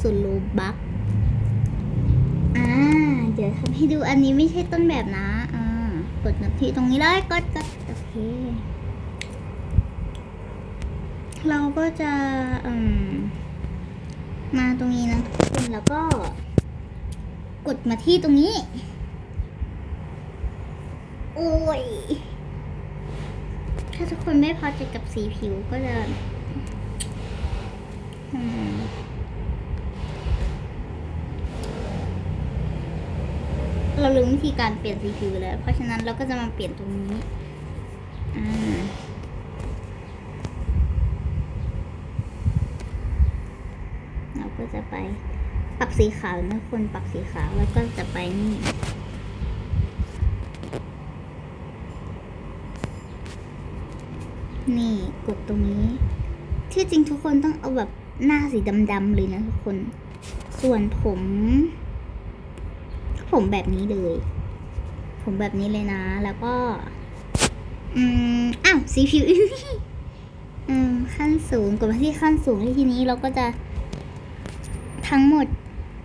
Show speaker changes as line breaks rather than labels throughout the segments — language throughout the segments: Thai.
ส่วนโลบักอ่า เดี๋ยวทำให้ดูอันนี้ไม่ใช่ต้นแบบนะ อ่ากดแบบที่ตรงนี้เลยกดกดโอเค เราก็จะอืมมาตรงนี้นะทุกคนแล้วก็ กดมาที่ตรงนี้ โอ้ย ถ้าทุกคนไม่พอใจกับสีผิวก็จะอืม เราลืมวิธีการเปลี่ยนสีผิวแล้ว เพราะฉะนั้นเราก็จะมาเปลี่ยนตรงนี้อ่าเราก็จะไปปรับสีขาวนะคนปรับสีขาวแล้วก็จะไปนี่นี่กดตรงนี้ ที่จริงทุกคนต้องเอาแบบหน้าสีดำๆเลยนะทุกคน ส่วนผม ผมแบบนี้เลย ผมแบบนี้เลยนะ แล้วก็ อืมอ้าวสีผิวอืมขั้นสูงกดมาที่ขั้นสูงที่ทีนี้เราก็จะ ทั้งหมด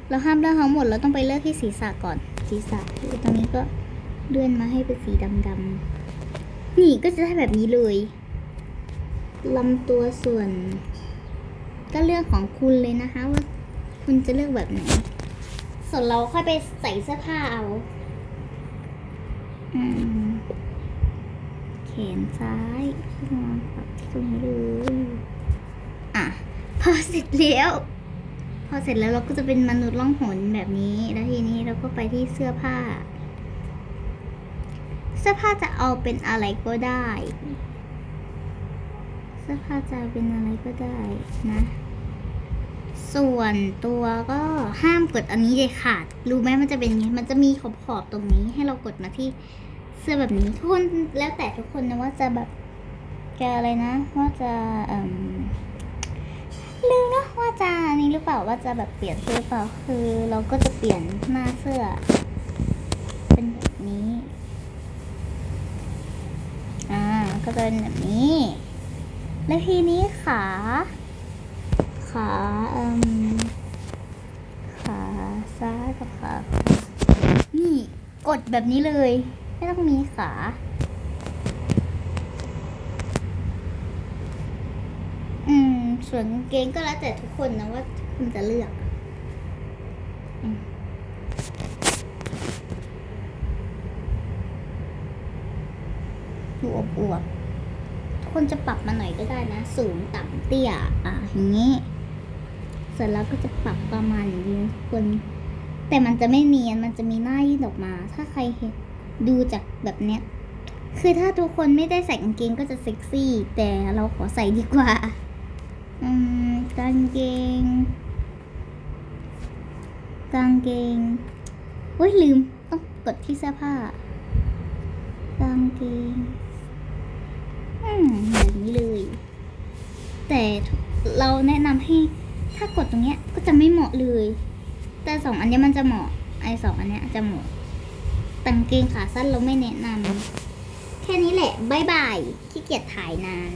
เราห้ามเลือกทั้งหมดเราต้องไปเลือกที่ศีรษะก่อน ศีรษะตรงนี้ก็เลื่อนมาให้เป็นสีดำๆนี่ก็จะได้แบบนี้เลยลำตัวส่วน ก็เลือกของคุณเลยนะคะว่าคุณจะเลือกแบบไหน ส่วนเราค่อยไปใส่เสื้อผ้าเอาอืมแขนซ้ายที่นอนปรับที่ตรงนี้เลยอะพอเสร็จแล้ว พอเสร็จแล้วเราก็จะเป็นมนุษย์ล่องหนแบบนี้ แล้วทีนี้เราก็ไปที่เสื้อผ้า เสื้อผ้าจะเอาเป็นอะไรก็ได้ เสื้อผ้าจะเป็นอะไรก็ได้นะ ส่วนตัวก็ห้ามกดอันนี้เลยขาด รู้ไหมมันจะเป็นยังไง มันจะมีขอบขอบๆตรงนี้ให้เรากดมาที่เสื้อแบบนี้ทุกคนแล้วแต่ทุกคนนะว่าจะแบบจะอะไรนะ ว่าจะเอ่มลืมนะว่าจะนี้หรือเปล่าว่าจะแบบเปลี่ยนเสื้อเปล่าคือเราก็จะเปลี่ยนหน้าเสื้อ เป็นแบบนี้อ่าก็จะเป็นแบบนี้ แล้วทีนี้ขา ขาเอ่มขาซ้ายกับขาขวานี่กดแบบนี้เลย ไม่ต้องมีขาอืม ส่วนเกงก็แล้วแต่ทุกคนนะว่าคุณจะเลือกอืมดูอวบทุกคนจะปรับมาหน่อยก็ได้นะ สูงต่ำเตี้ย อะอย่างนี้ เสร็จแล้วก็จะปรับประมาณอย่างนี้นทุกคน แต่มันจะไม่เนียน มันจะมีหน้ายื่นออกมา ถ้าใครเห็นดูจากแบบเนี้ย คือถ้าทุกคนไม่ได้ใส่กางเกงก็จะเซ็กซี่ แต่เราขอใส่ดีกว่า อืมกางเกง กางเกงอุ้ยลืม ต้องกดที่เสื้อผ้า กางเกง อืมแบบนี้เลย แต่เราแนะนำให้ ถ้ากดตรงเนี้ยก็จะไม่เหมาะเลย แต่สองอันนี้มันจะเหมาะ ไอสองอันเนี้ยจะเหมาะต่างเกงขาสั้นเราไม่แนะนำแค่นี้แหละบายบายขี้เกียจถ่ายนาน